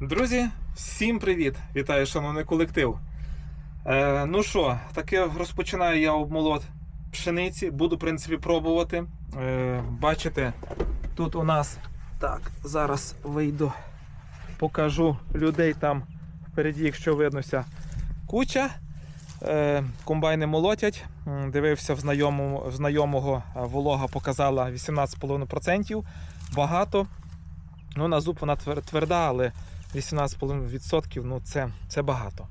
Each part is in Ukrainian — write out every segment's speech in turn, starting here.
Друзі, всім привіт! Вітаю, шановний колектив. Е, ну що, таке розпочинаю я обмолот пшениці. Буду, в принципі, пробувати. Е, бачите, тут у нас так, зараз вийду, покажу людей там впереді, якщо виднося, куча. Е, комбайни молотять. Дивився в знайомого, в знайомого е, волога показала 18,5%. Багато. Ну, на зуб вона тверда, але 18,5% ну, це, це багато.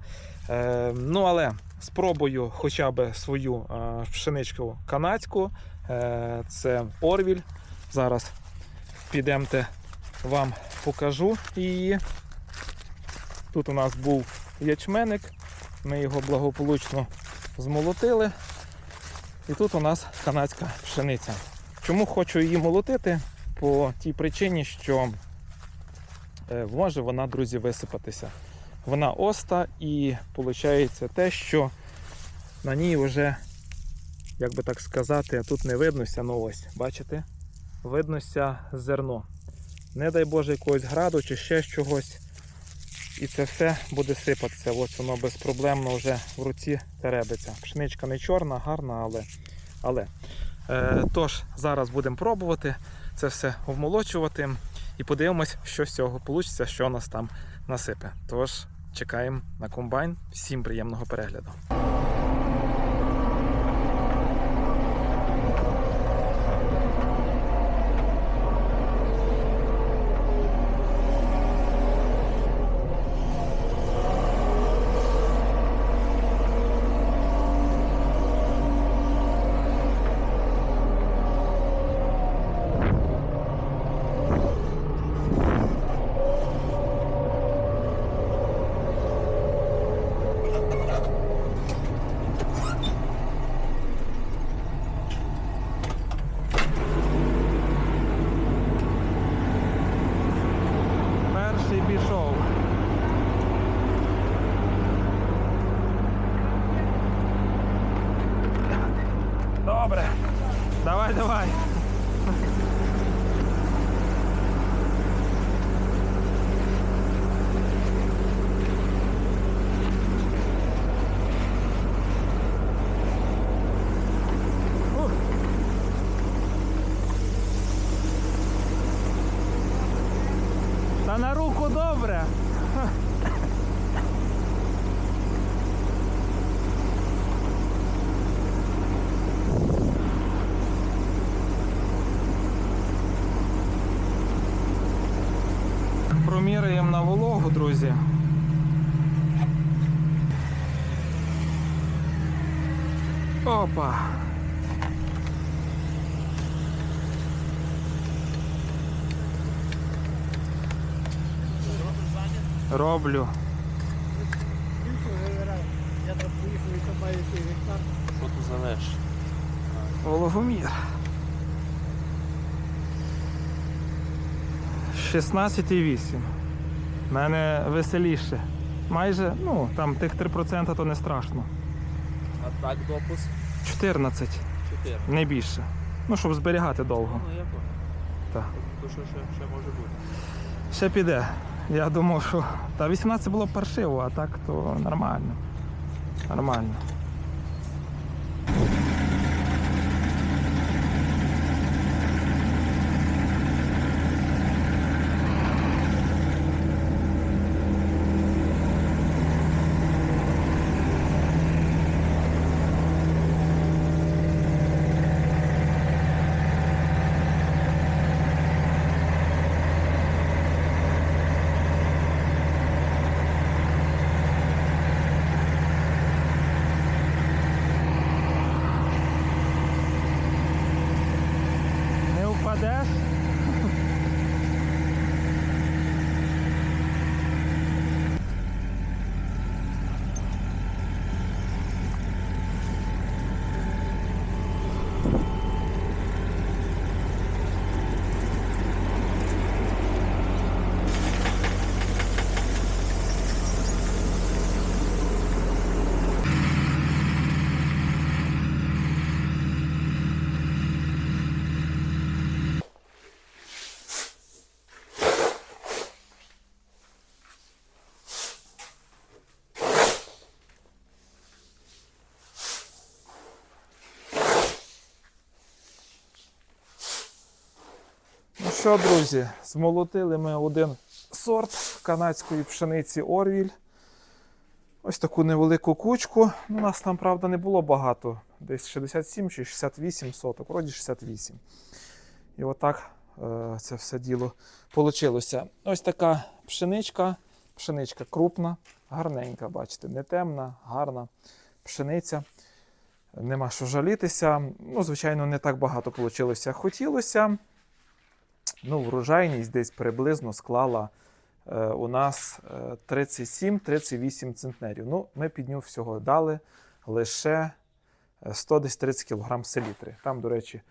Е, ну, але спробую хоча б свою е, пшеничку канадську. Е, це Орвіль. Зараз підемте вам покажу її. Тут у нас був ячменник. Ми його благополучно змолотили. І тут у нас канадська пшениця. Чому хочу її молотити? По тій причині, що може вона, друзі, висипатися. Вона оста і виходить те, що на ній вже, як би так сказати, тут не виднося, ну ось, бачите? Виднося зерно. Не дай Боже якогось граду чи ще чогось. І це все буде сипатися. Ось воно безпроблемно вже в руці теребиться. Пшеничка не чорна, гарна, але. але. Е, тож, зараз будемо пробувати це все вмолочувати і подивимось, що з цього вийде, що нас там насипе. Тож, чекаємо на комбайн. Всім приємного перегляду. Перший пішов. Добре. Давай, давай. Ух. Та на руку добре. Проміряємо на вологу, друзі. Опа. Роблю. Я там поїхав і маю який гектар. Що тут залиш? Вологомір. 16,8. У мене веселіше. Майже, ну, там тих 3% то не страшно. А так допуск 14, 4. не більше. Ну, щоб зберігати довго. Ну я понял. Так. То що ще, ще може бути? Ще піде. Я думав, що. Та 18 було паршиво, а так то нормально. Нормально. Що, друзі, змолотили ми один сорт канадської пшениці Орвіль. Ось таку невелику кучку. Ну, У нас там, правда, не було багато. Десь 67 чи 68 соток, вроді 68. І отак е, це все діло получилося. Ось така пшеничка. Пшеничка крупна, гарненька, бачите, не темна, гарна пшениця. Нема що жалітися. Ну, звичайно, не так багато вийшло, як хотілося. Ну, врожайність десь приблизно склала е, у нас е, 37-38 центнерів. Ну, ми під нього всього дали лише е, 100 десь 30 кг селітри. Там, до речі,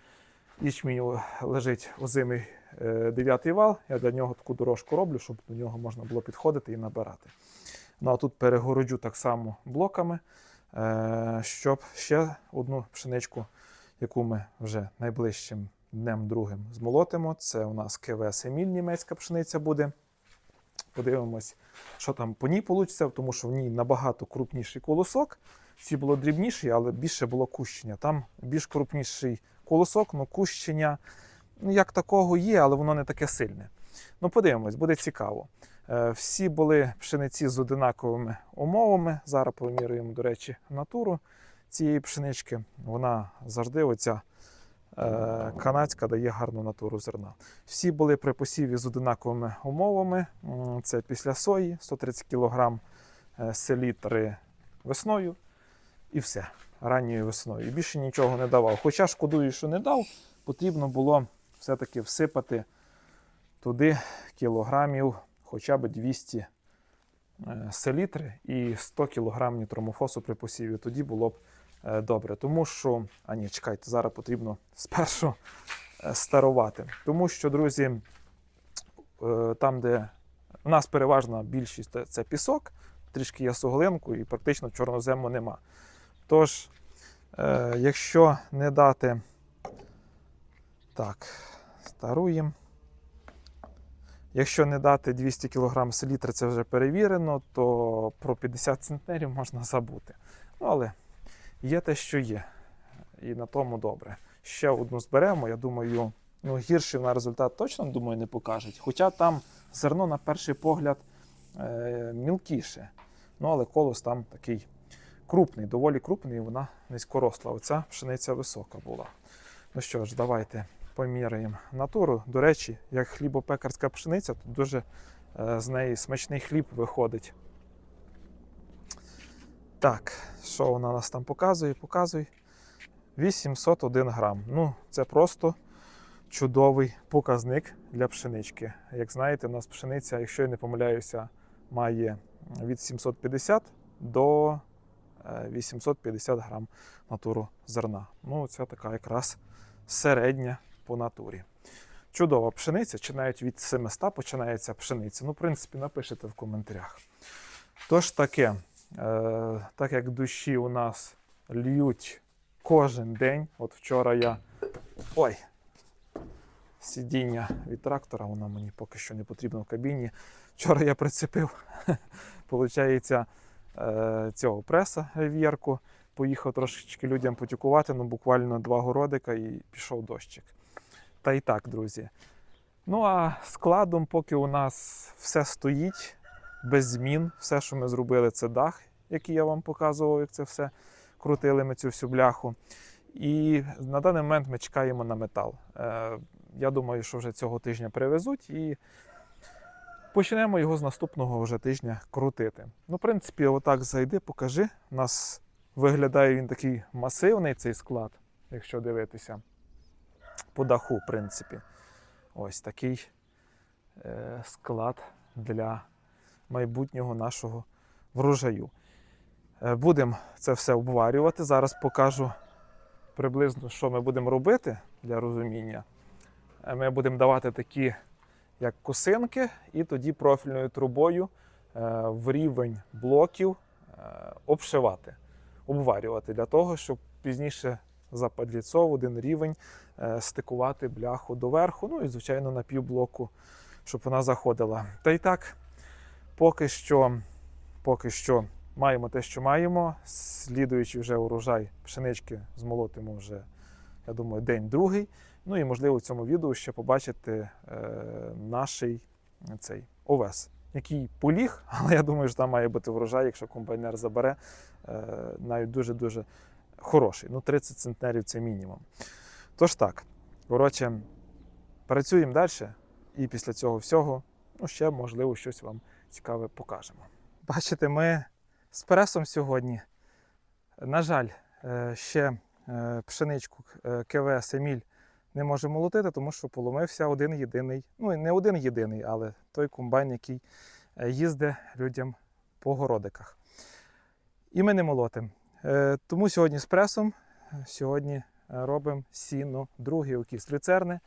ячмінь лежить озимий е, 9 вал. Я для нього таку дорожку роблю, щоб до нього можна було підходити і набирати. Ну а тут перегороджу так само блоками, е, щоб ще одну пшеничку, яку ми вже найближчим днем другим змолотимо. Це у нас КВС Еміль, німецька пшениця буде. Подивимось, що там по ній вийде, тому що в ній набагато крупніший колосок. Всі було дрібніші, але більше було кущення. Там більш крупніший колосок, ну кущення ну, як такого є, але воно не таке сильне. Ну, подивимось, буде цікаво. Е, Всі були пшениці з одинаковими умовами. Зараз поміряємо, до речі, натуру цієї пшенички. Вона завжди оця канадська дає гарну натуру зерна. Всі були при посіві з одинаковими умовами. Це після сої 130 кг селітри весною і все. Ранньою весною. І більше нічого не давав. Хоча шкодую, що не дав, потрібно було все-таки всипати туди кілограмів хоча б 200 е, селітри і 100 кг нітромофосу при посіві. Тоді було б е, добре. Тому що, а ні, чекайте, зараз потрібно спершу е, старувати. Тому що, друзі, е, там, де у нас переважна більшість це- пісок, трішки є суглинку і практично чорнозему нема. Тож, е, якщо не дати так, старуємо. Якщо не дати 200 кг селітри, це вже перевірено, то про 50 центнерів можна забути. Ну, але є те, що є. І на тому добре. Ще одну зберемо. Я думаю, ну, гірший на результат точно думаю, не покажуть. Хоча там зерно, на перший погляд, е- мілкіше. Ну, але колос там такий крупний, доволі крупний, і вона низькоросла. Оця пшениця висока була. Ну що ж, давайте поміряємо натуру. До речі, як хлібопекарська пшениця, то дуже е, з неї смачний хліб виходить. Так, що вона нас там показує? Показує 801 грам. Ну, це просто чудовий показник для пшенички. Як знаєте, у нас пшениця, якщо я не помиляюся, має від 750 до е, 850 грам натуру зерна. Ну, це така якраз середня по натурі. Чудова пшениця, чи навіть від 700 починається пшениця. Ну, в принципі, напишете в коментарях. Тож таке, е, так як душі у нас льють кожен день. От вчора я. Ой! Сидіння від трактора, воно мені поки що не потрібно в кабіні. Вчора я прицепив, виходить, е, цього преса вірку. Поїхав трошечки людям потюкувати, ну буквально два городика і пішов дощик. Та і так, друзі. Ну а складом, поки у нас все стоїть без змін, все, що ми зробили, це дах, який я вам показував, як це все крутили ми цю всю бляху. І на даний момент ми чекаємо на метал. Е, я думаю, що вже цього тижня привезуть і почнемо його з наступного вже тижня крутити. Ну, в принципі, отак зайди, покажи. У нас виглядає він такий масивний цей склад, якщо дивитися по даху, в принципі. Ось такий е, склад для майбутнього нашого врожаю. Е, Будемо це все обварювати. Зараз покажу приблизно, що ми будемо робити для розуміння. Е, Ми будемо давати такі, як косинки, і тоді профільною трубою е, в рівень блоків обшивати, обварювати для того, щоб пізніше западліцов один рівень стикувати бляху доверху, ну і, звичайно, на півблоку, щоб вона заходила. Та й так, поки що, поки що маємо те, що маємо. Слідуючи вже урожай пшенички, змолотимо вже, я думаю, день другий. Ну і можливо в цьому відео ще побачити е, наш цей овес, який поліг, але я думаю, що там має бути врожай, якщо комбайнер забере, е, навіть дуже-дуже хороший. Ну, 30 центнерів це мінімум. Тож так, коротше, працюємо далі, і після цього всього ну, ще, можливо, щось вам цікаве покажемо. Бачите, ми з пресом сьогодні. На жаль, е, ще е, пшеничку е, КВС Еміль не може молотити, тому що поломився один єдиний, ну не один єдиний, але той комбайн, який їздить людям по городиках. І ми не молотимо. Тому сьогодні з пресом, сьогодні робимо сіно, другий окіс люцерни,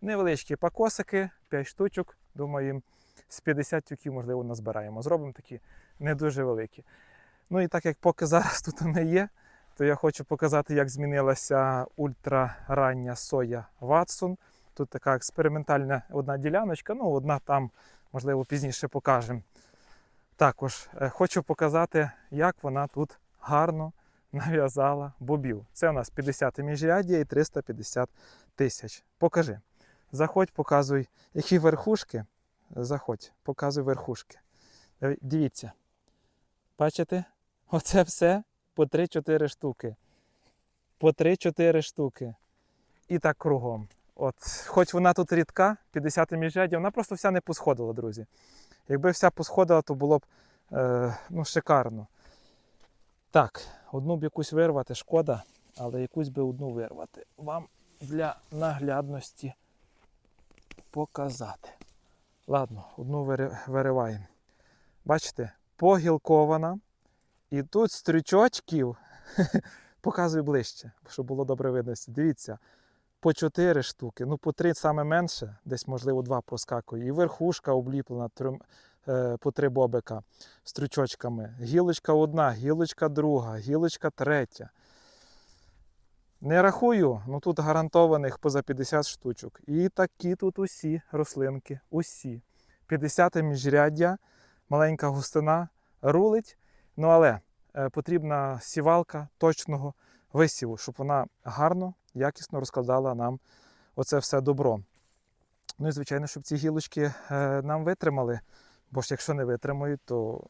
невеличкі пакосики, 5 штучок. Думаю, з 50 тюків, можливо, назбираємо. Зробимо такі не дуже великі. Ну і так як поки зараз тут ми є, то я хочу показати, як змінилася ультрарання соя Watson. Тут така експериментальна одна діляночка, ну одна там, можливо, пізніше покажемо. Також е, хочу показати, як вона тут гарно нав'язала бобів. Це у нас 50 міжряддя і 350 тисяч. Покажи. Заходь, показуй, які верхушки. Заходь, показуй верхушки. Е, Дивіться. Бачите? Оце все по 3-4 штуки. По 3-4 штуки. І так кругом. От, хоч вона тут рідка, 50 міжряддя, вона просто вся не посходила, друзі. Якби вся посходила, то було б е, ну, шикарно. Так, одну б якусь вирвати, шкода, але якусь би одну вирвати. Вам для наглядності показати. Ладно, одну вири- вириваємо. Бачите, погілкована. І тут стрючочків, показую ближче, щоб було добре видно. Дивіться, по 4 штуки, ну по 3 саме менше, десь, можливо, 2 проскакує. І верхушка обліплена трьом, е, по 3 бобика стрючочками. Гілочка одна, гілочка друга, гілочка третя. Не рахую, ну тут гарантованих поза 50 штучок. І такі тут усі рослинки, усі. 50 міжряддя, маленька густина, рулить. Ну але е, потрібна сівалка точного висіву, щоб вона гарно, якісно розкладала нам оце все добро. Ну і звичайно, щоб ці гілочки е, нам витримали. Бо ж якщо не витримають, то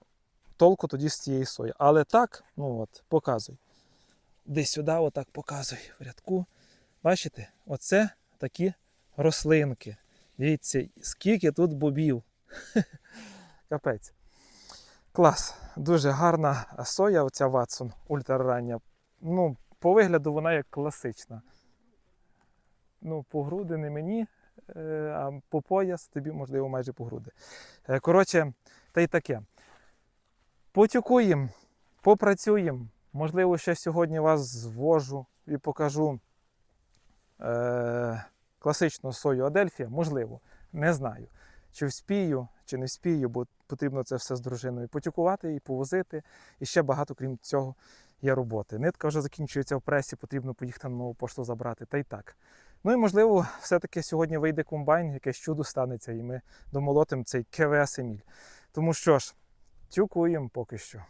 толку тоді з цієї сої. Але так, ну от, показуй. Десь сюди, отак показуй в рядку. Бачите, оце такі рослинки. Дивіться, скільки тут бобів. Капець. Клас. Дуже гарна соя, оця Watson ультрарання. Ну, по вигляду вона як класична. Ну, по груди не мені, е, а по пояс тобі, можливо, майже по груди. Е, Коротше, та й таке. Потюкуємо, попрацюємо. Можливо, ще сьогодні вас звожу і покажу е, класичну сою Адельфія. Можливо, не знаю. Чи вспію, чи не вспію, бо потрібно це все з дружиною потюкувати і повозити. І ще багато, крім цього, є роботи. Нитка вже закінчується в пресі, потрібно поїхати на нову пошту забрати. Та й так. Ну і можливо, все-таки сьогодні вийде комбайн, якесь чудо станеться, і ми домолотимо цей КВС Еміль. Тому що ж, тюкуємо поки що.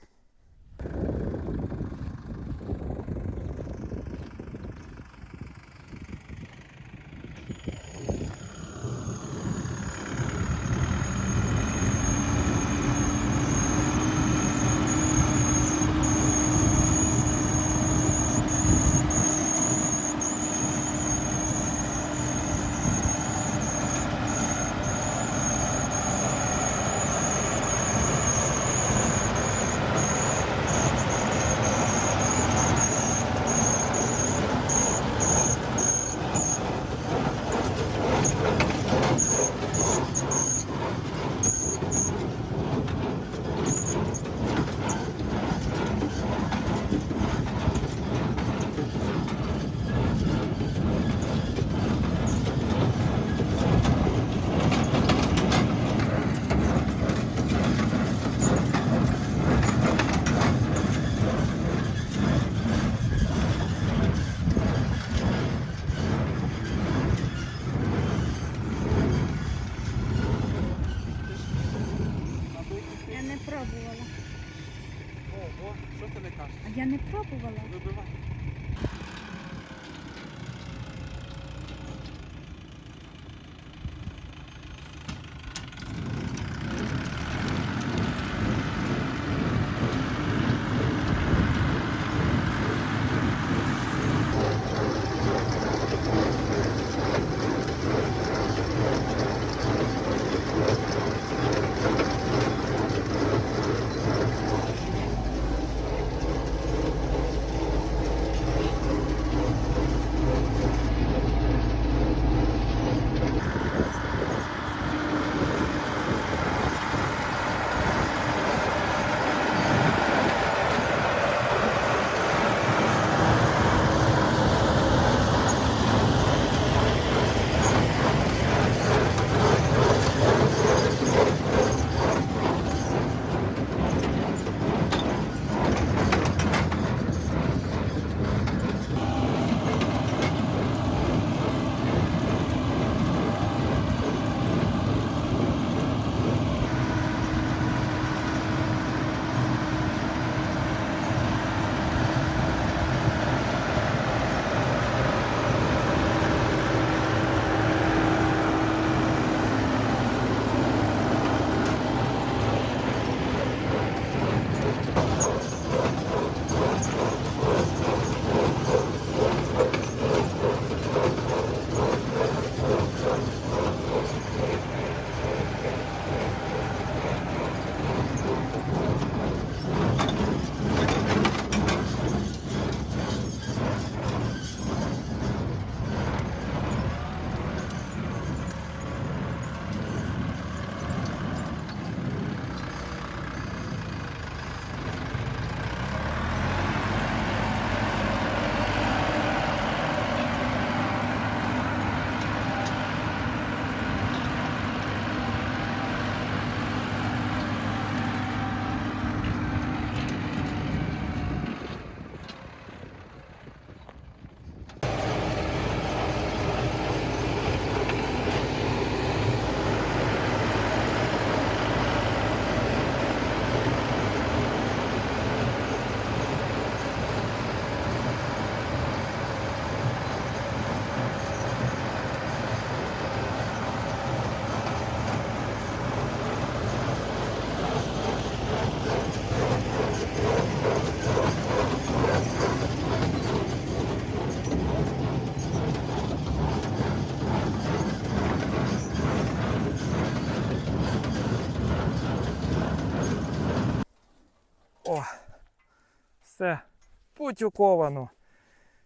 Потюковано.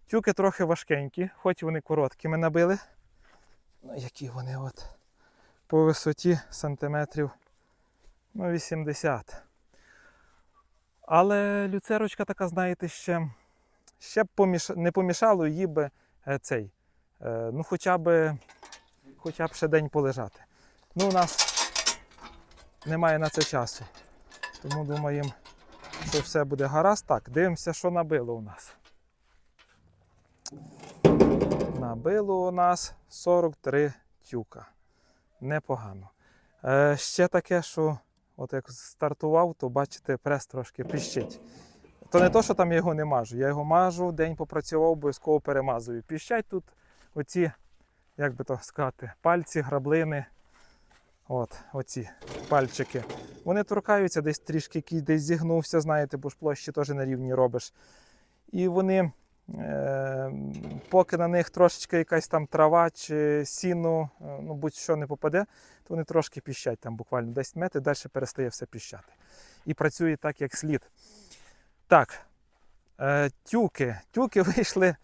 Тюки трохи важкенькі, хоч вони короткі ми набили. Ну, які вони от по висоті сантиметрів ну, 80. Але люцерочка така, знаєте, ще, ще б поміш... не помішало їй би е, цей. Е, ну, хоча б, хоча б ще день полежати. Ну, у нас немає на це часу. Тому думаємо, що все буде гаразд. Так, дивимося, що набило у нас. Набило у нас 43 тюка. Непогано. Е, ще таке, що от як стартував, то бачите, прес трошки піщить. То не то, що там я його не мажу. Я його мажу, день попрацював, обов'язково перемазую. Піщать тут оці, як би то сказати, пальці, граблини. От, оці пальчики. Вони торкаються, десь трішки кій десь зігнувся, знаєте, бо ж площі теж на рівні робиш. І вони, е, поки на них трошечки якась там трава чи сіно, е, ну будь-що не попаде, то вони трошки піщать там буквально 10 метрів, далі перестає все піщати. І працює так, як слід. Так, е, тюки. Тюки вийшли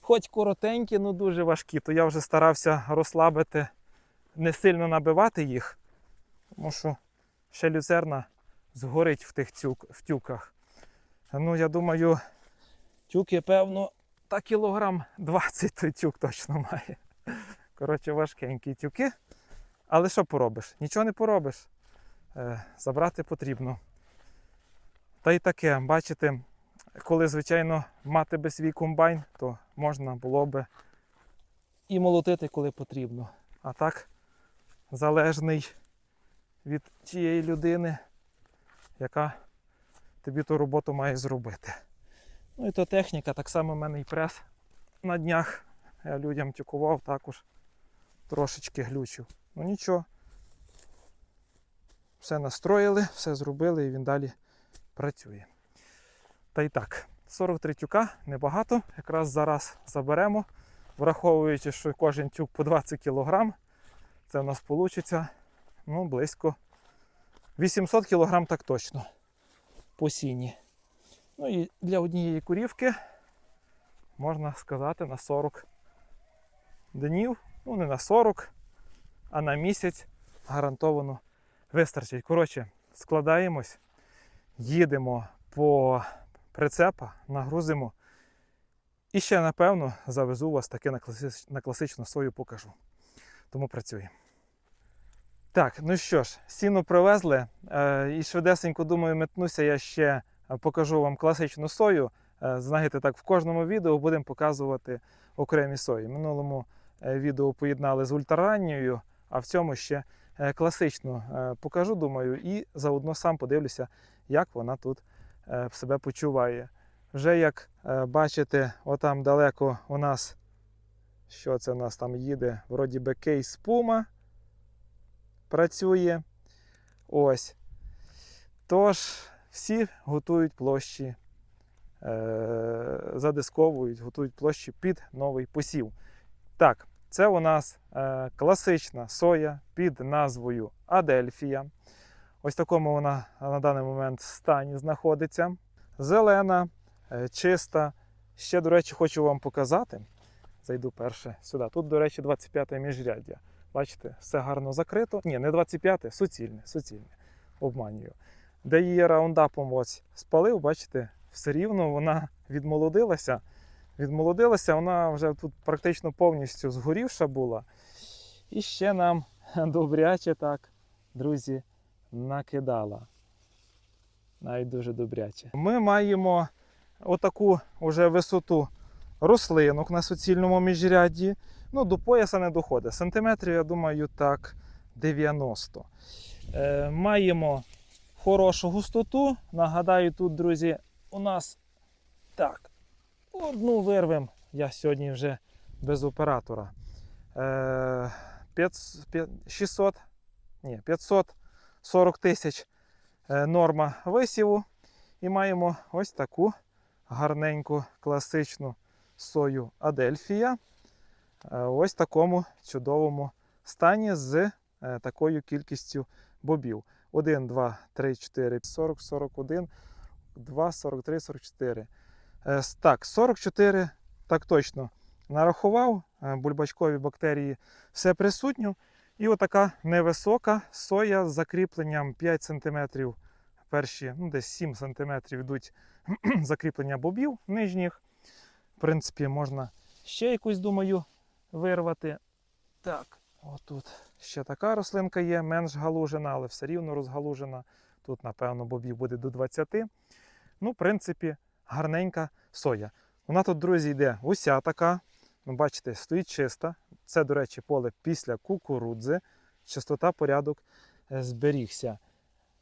хоч коротенькі, але дуже важкі, то я вже старався розслабити, не сильно набивати їх, тому що ще люцерна згорить в тих тюк, в тюках. Ну, я думаю, тюки, певно, та кілограм 20 той тюк точно має. Коротше, важкенькі тюки. Але що поробиш? Нічого не поробиш. Е, забрати потрібно. Та й таке, бачите, коли, звичайно, мати би свій комбайн, то можна було би і молотити, коли потрібно. А так, залежний від тієї людини, яка тобі ту роботу має зробити. Ну і то техніка, так само в мене і прес на днях. Я людям тюкував, також трошечки глючив. Ну нічого. Все настроїли, все зробили і він далі працює. Та й так, 43 тюка небагато. Якраз зараз заберемо, враховуючи, що кожен тюк по 20 кг, це в нас вийде ну, близько 800 кг так точно по сіні. Ну і для однієї курівки можна сказати на 40 днів, ну не на 40, а на місяць гарантовано вистачить. Коротше, складаємось, їдемо по прицепа, нагрузимо. І ще, напевно, завезу вас таки на, класичну сою покажу. Тому працюємо. Так, ну що ж, сіно привезли. Е, і швидесенько, думаю, метнуся, я ще покажу вам класичну сою. Е, знаєте, так, в кожному відео будемо показувати окремі сої. Минулому е, відео поєднали з ультраранньою, а в цьому ще е, класичну е, покажу, думаю, і заодно сам подивлюся, як вона тут е, себе почуває. Вже як е, бачите, отам далеко у нас, що це у нас там їде, вроді би кейс Puma працює. Ось. Тож, всі готують площі, е, задисковують, готують площі під новий посів. Так, це у нас е, класична соя під назвою Адельфія. Ось такому вона на даний момент стані знаходиться. Зелена, е, чиста. Ще, до речі, хочу вам показати. Зайду перше сюди. Тут, до речі, 25 міжряддя. Бачите, все гарно закрито. Ні, не 25, суцільне, суцільне. Обманюю. Де її раундапом ось спалив, бачите, все рівно вона відмолодилася. Відмолодилася, вона вже тут практично повністю згорівша була. І ще нам добряче так, друзі, накидала. Навіть дуже добряче. Ми маємо отаку вже висоту рослинок на суцільному міжрядді. Ну, до пояса не доходить. Сантиметрів, я думаю, так 90. Е, маємо хорошу густоту. Нагадаю, тут, друзі, у нас так, одну вирвем. Я сьогодні вже без оператора. Е, 500, 600, ні, 540 тисяч е, норма висіву. І маємо ось таку гарненьку класичну сою Адельфія. Е, ось такому чудовому стані з е, такою кількістю бобів. 1, 2, 3, 4, 40, 41. 42, 43, 44. Е, Так, 44, так точно. Нарахував е, бульбачкові бактерії, все присутньо. І отака невисока соя з закріпленням 5 см. Перші, ну десь 7 см йдуть закріплення бобів нижніх. В принципі, можна ще якусь, думаю, вирвати. Так, отут ще така рослинка є, менш галужена, але все рівно розгалужена. Тут, напевно, бобів буде до 20. Ну, в принципі, гарненька соя. Вона тут, друзі, йде уся така. Ну, бачите, стоїть чиста. Це, до речі, поле після кукурудзи. Чистота, порядок е, зберігся.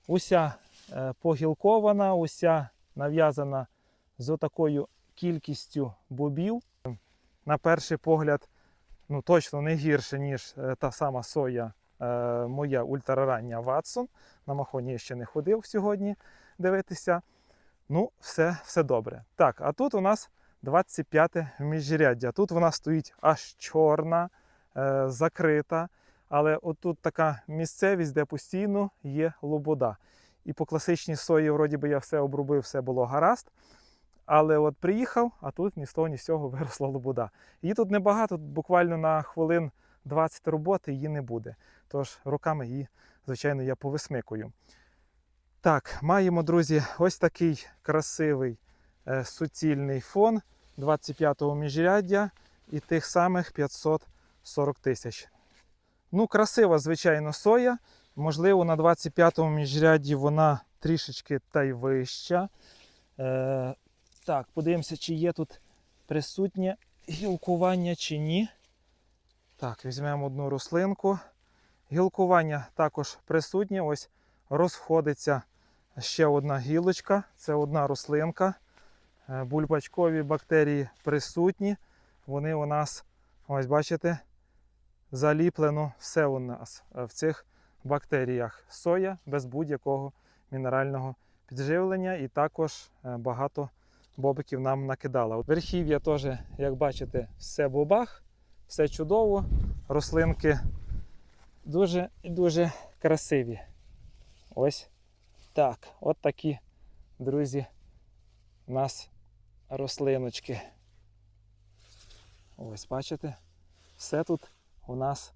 Уся е, погілкована, уся нав'язана з отакою кількістю бобів. На перший погляд, ну точно не гірше, ніж е, та сама соя е, моя ультрарання Ватсон. На махоні я ще не ходив сьогодні дивитися. Ну, все, все добре. Так, а тут у нас 25 те міжряддя. Тут вона стоїть аж чорна, е, закрита. Але отут така місцевість, де постійно є лобода. І по класичній сої, вроді би, я все обробив, все було гаразд. Але от приїхав, а тут ні з того, ні з цього виросла лобода. Її тут небагато, буквально на хвилин 20 роботи її не буде. Тож руками її, звичайно, я повисмикую. Так, маємо, друзі, ось такий красивий е, суцільний фон 25-го міжряддя і тих самих 540 тисяч. Ну, красива, звичайно, соя. Можливо, на 25-му міжрядді вона трішечки та й вища. Е, так, подивимося, чи є тут присутнє гілкування чи ні. Так, візьмемо одну рослинку. Гілкування також присутнє. Ось розходиться ще одна гілочка. Це одна рослинка. Е, Бульбачкові бактерії присутні. Вони у нас, ось бачите, заліплено все у нас е, в цих бактеріях. Соя без будь-якого мінерального підживлення і також е, багато бобиків нам накидала. От Верхів'я теж, як бачите, все в бобах, все чудово. Рослинки дуже і дуже красиві. Ось так. От такі, друзі, у нас рослиночки. Ось, бачите, все тут у нас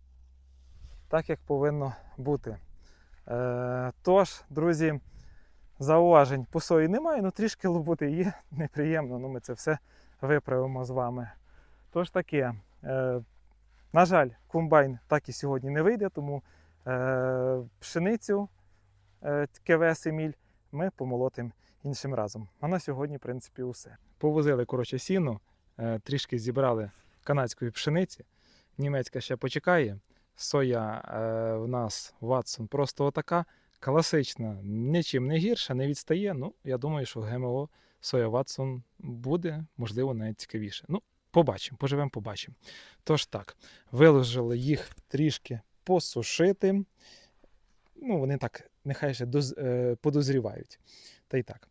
так, як повинно бути. Е, тож, друзі, зауважень по сої немає, ну трішки лоботи є, неприємно, ну ми це все виправимо з вами. Тож таке, е, на жаль, комбайн так і сьогодні не вийде, тому е, пшеницю е, КВС ми помолотимо іншим разом. А на сьогодні, в принципі, усе. Повозили коротше сіно, е, трішки зібрали канадської пшениці. Німецька ще почекає. Соя е, в нас Ватсон просто отака. Класична, нічим не гірша, не відстає. Ну, я думаю, що ГМО Соя Ватсон буде, можливо, навіть цікавіше. Ну, побачимо, поживемо, побачимо. Тож так, виложили їх трішки посушити. Ну, вони так, нехай ще доз, е, подозрівають. Та й так.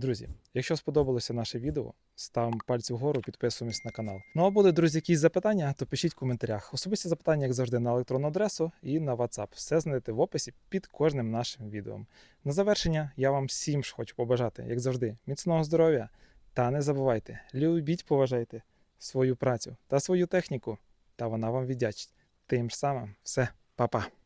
Друзі, якщо сподобалося наше відео, ставимо пальці вгору, підписуємось на канал. Ну а були, друзі, якісь запитання, то пишіть в коментарях. Особисті запитання, як завжди, на електронну адресу і на WhatsApp. Все знайдете в описі під кожним нашим відео. На завершення я вам всім ж хочу побажати, як завжди, міцного здоров'я. Та не забувайте, любіть, поважайте свою працю та свою техніку, та вона вам віддячить. Тим ж самим, все, па-па.